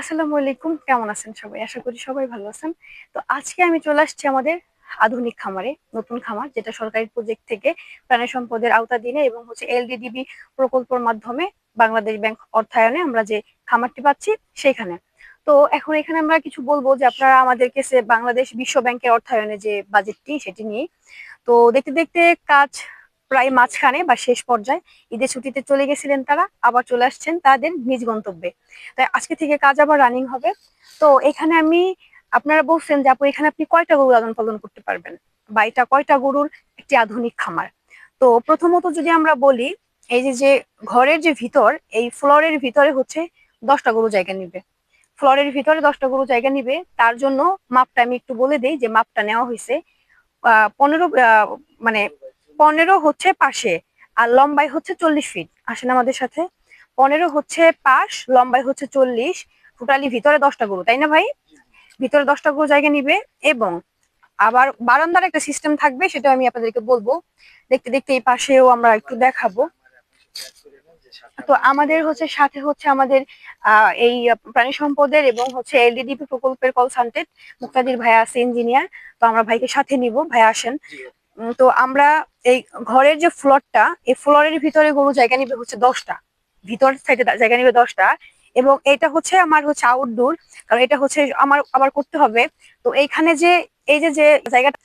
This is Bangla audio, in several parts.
আসসালামু আলাইকুম। কেমন আছেন সবাই? আশা করি সবাই ভালো আছেন। তো আজকে আমি চলে আসছি আমাদের আধুনিক খামারে, নতুন খামার, যেটা সরকারি প্রজেক্ট থেকে প্রাণী সম্পদের আওতাধীনে এবং হচ্ছে এলডিডিবি প্রকল্পের মাধ্যমে বাংলাদেশ ব্যাংক অর্থায়নে আমরা যে খামারটি পাচ্ছি সেখানে। তো এখন এখানে আমরা কিছু বলব যে আপনারা আমাদেরকে সে বাংলাদেশ বিশ্ব ব্যাংকের অর্থায়নে যে বাজেটটি সেটি নিয়ে তো দেখতে দেখতে কাজ প্রায় মাঝখানে বা শেষ পর্যায়ে ঈদের ছুটিতে চলে গেছিলেন তারা, আবার চলে আসছেন তাদের নিজ গন্তব্যে। তাই আজকে থেকে কাজ আবার রানিং হবে। তো এখানে আমি, আপনারা বলছেন যে আপু, এখানে আপনি কয়টা গরু লালন পালন করতে পারবেন? বা এটা কয়টা গরুর একটি আধুনিক খামার? তো প্রথমত যদি আমরা বলি, এই যে যে ঘরের যে ভিতর, এই ফ্লোরের ভিতরে হচ্ছে দশটা গরু জায়গা নিবে। ফ্লোরের ভিতরে দশটা গরু জায়গা নিবে, তার জন্য মাপটা আমি একটু বলে দিই যে মাপটা নেওয়া হয়েছে পনেরো মানে পনেরো হচ্ছে পাশে আর লম্বাই হচ্ছে চল্লিশ ফিট আসেন আমাদের সাথে। পনেরো হচ্ছে পাশ লম্বাই হচ্ছে চল্লিশ। টোটালি ভিতরে দশটা গরু তাই না ভাই? ভিতরে দশটা গরু জায়গা নিবে এবং আবার বারান্দার একটা সিস্টেম থাকবে সেটা আমি আপনাদেরকে বলব। দেখতে দেখতে এই পাশেও আমরা একটু দেখাবো। তো আমাদের হচ্ছে সাথে হচ্ছে আমাদের আহ, এই প্রাণী সম্পদের এবং হচ্ছে এলডিডিপি প্রকল্পের কনসালটেন্ট মুক্তাদির ভাইয়া আছে ইঞ্জিনিয়ার তো আমরা ভাইকে সাথে নিব। ভাইয়া আসেন। তো আমরা এই ঘরের যে ফ্লোরটা এই ফ্লোরের ভিতরে গরু জায়গা নিবে হচ্ছে দশটা। ভিতর সাইডে জায়গা নিবে দশটা এবং এটা হচ্ছে আমার হচ্ছে আউটডোর কারণ এটা হচ্ছে আমার, আবার করতে হবে। তো এইখানে যে, এই যে যে জায়গাটা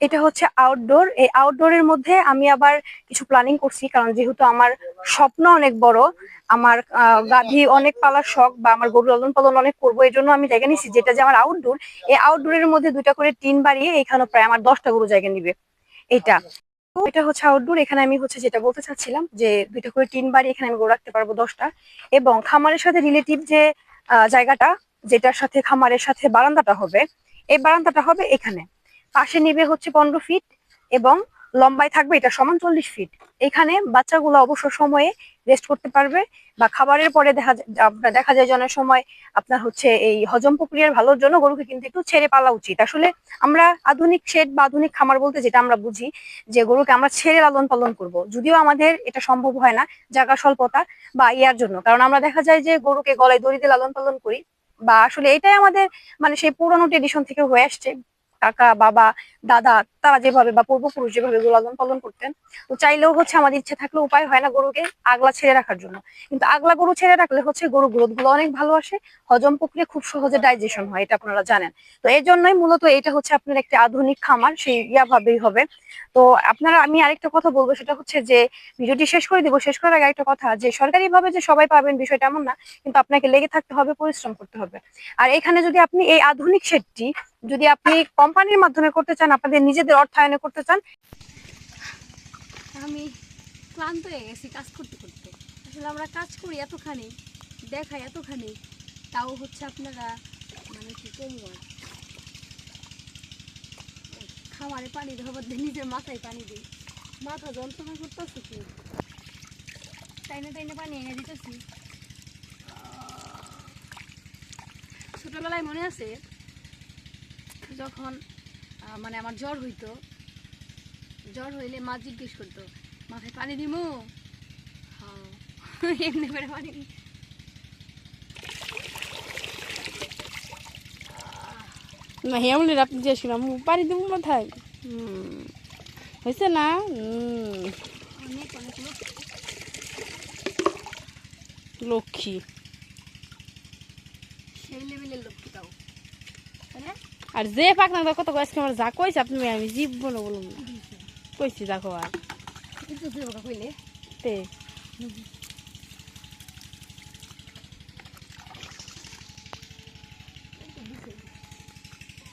এটা হচ্ছে আউটডোর এই আউটডোরের মধ্যে আমি আবার কিছু প্ল্যানিং করছি, কারণ যেহেতু আমার স্বপ্ন অনেক বড়, আমার গাভী অনেক পালার শখ বা আমার গরু লালন পালন অনেক করব এই জন্য আমি জায়গা নিচ্ছি যেটা যে আমার আউটডোর এই আউটডোরের মধ্যে দুইটা করে টিন বাড়িয়ে এখানে প্রায় আমার দশটা গরু জায়গা নিবে। এটা। এটা হচ্ছে আউটডোর এখানে আমি হচ্ছে যেটা বলতে চাচ্ছিলাম, যে দুইটা করে টিন বাড়ি এখানে আমি গরু রাখতে পারব দশটা। এবং খামারের সাথে রিলেটিভ যে জায়গাটা, যেটার সাথে খামারের সাথে বারান্দাটা হবে, এই বারান্দাটা হবে এখানে। পাশে নিবে হচ্ছে পনেরো ফিট এবং লম্বায় থাকবে এটা সমান চল্লিশ ফিট এখানে বাচ্চাগুলো অবসর সময়ে রেস্ট করতে পারবে বা খাবারের পরে দেখা আপনার দেখা যায় অনেক সময় আপনার হচ্ছে এই হজম প্রক্রিয়ার ভালোর জন্য গরুকে কিন্তু একটু ছেড়ে পালা উচিত। আসলে আমরা আধুনিক শেড বা আধুনিক খামার বলতে যেটা আমরা বুঝি যে গরুকে আমরা ছেড়ে লালন পালন করব। যদিও আমাদের এটা সম্ভব হয় না জায়গা স্বল্পতা বা ইয়ার জন্য, কারণ আমরা দেখা যায় যে গরুকে গলায় দড়ি দিয়ে লালন পালন করি বা আসলে এটাই আমাদের মানে সেই পুরোনো ট্রেডিশন থেকে হয়ে আসছে। কাকা, বাবা, দাদা, তারা যেভাবে বা পূর্বপুরুষ যেভাবে গরু লালন পালন করতেন, তো চাইলেও হচ্ছে আমাদের ইচ্ছে থাকলে উপায় হয় না গরুকে আগলা ছেড়ে রাখার জন্য। কিন্তু আগলা গরু ছেড়ে রাখলে হচ্ছে গরু গ্রোথগুলো অনেক ভালো আসে, হজম প্রক্রিয়া খুব সহজে ডাইজেশন হয়, এটা আপনারা জানেন। তো এই জন্যই মূলত এটা হচ্ছে আপনার একটি আধুনিক খামার, সেই ইয়া ভাবেই হবে। তো আপনারা, আমি আরেকটা কথা বলব, সেটা হচ্ছে যে ভিডিওটি শেষ করে দিব, শেষ করার আগে একটা কথা যে সরকারি ভাবে যে সবাই পাবেন বিষয়টা এমন না, কিন্তু আপনাকে লেগে থাকতে হবে, পরিশ্রম করতে হবে। আর এখানে যদি আপনি এই আধুনিক শেডটি যদি আপনি কোম্পানির মাধ্যমে করতে চান, আপনাদের নিজেদের অর্থায়নে করতে চান, আমি ক্লান্ত হয়ে গেছি কাজ করতে করতে। আসলে আমরা কাজ করি এতখানি, দেখাই এতখানি, তাও হচ্ছে আপনারা মানে কি কম খামারে পানি ধরবার দিয়ে নিজের মাথায় পানি দিই। মাথা যন্ত্রণা করতেছে কি? টাইনে টাইনে পানি এনে দিতেছি। ছোটবেলায় মনে আছে যখন মানে আমার জ্বর হইতো জ্বর হইলে মা জিজ্ঞেস করতো মাথায় পানি দিমু? হ্যাঁ এমনি করে পানি না হেমলের আপনি চেয়েছিলাম পানি দেবো মাথায়। হয়েছে না? লক্ষ্মী সেই লেভেলের লোক তাও তাই না আর যে পাক না কত আজকে আমার যা কইছে আপনি আমি জীব বলো বলুন না। কইছি দেখো আর। তে।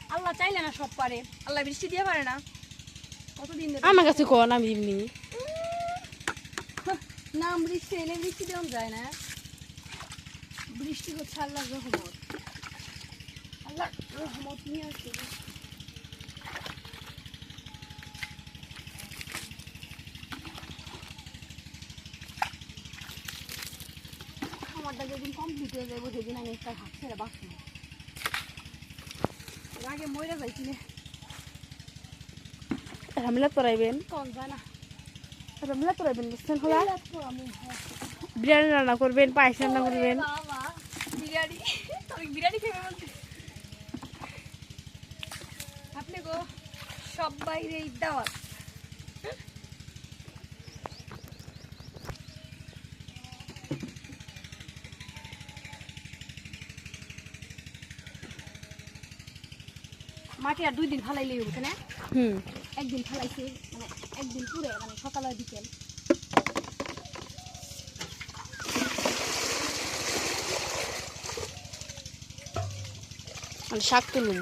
আল্লাহ চাইলে না সব পারে আল্লাহ বৃষ্টি দিয়ে পারে না। কতদিন আমার কাছে কন আমি এমনি। না বৃষ্টি এলে বৃষ্টি দেওয়া যায় না। বৃষ্টি হচ্ছে আল্লাহর রহমত। আল্লাহ রহমত নিয়ে আসছে খামারটা যেদিন কমপ্লিট হয়ে যাব সেদিন আমি একটা হাত ছেড়ে বাঁচবো। এর আগে মরে যাইছি ঝামেলা তোরাইবেন? কম যায় না ঝামেলা তোরাইবেন বুঝছেন হলা আমি বিরিয়ানি রান্না করবেন পায়েস রান্না করবেন। বিরিয়ানি। বিরিয়ানি খেয়ে গো সব বাইরে দাওয়াত মাটি আর দুই দিন ফালাইলেই হবে না? হুম। একদিন ফালাইছে মানে একদিন পুরে মানে সকাল আর বিকেল। মানে শাক তুলুন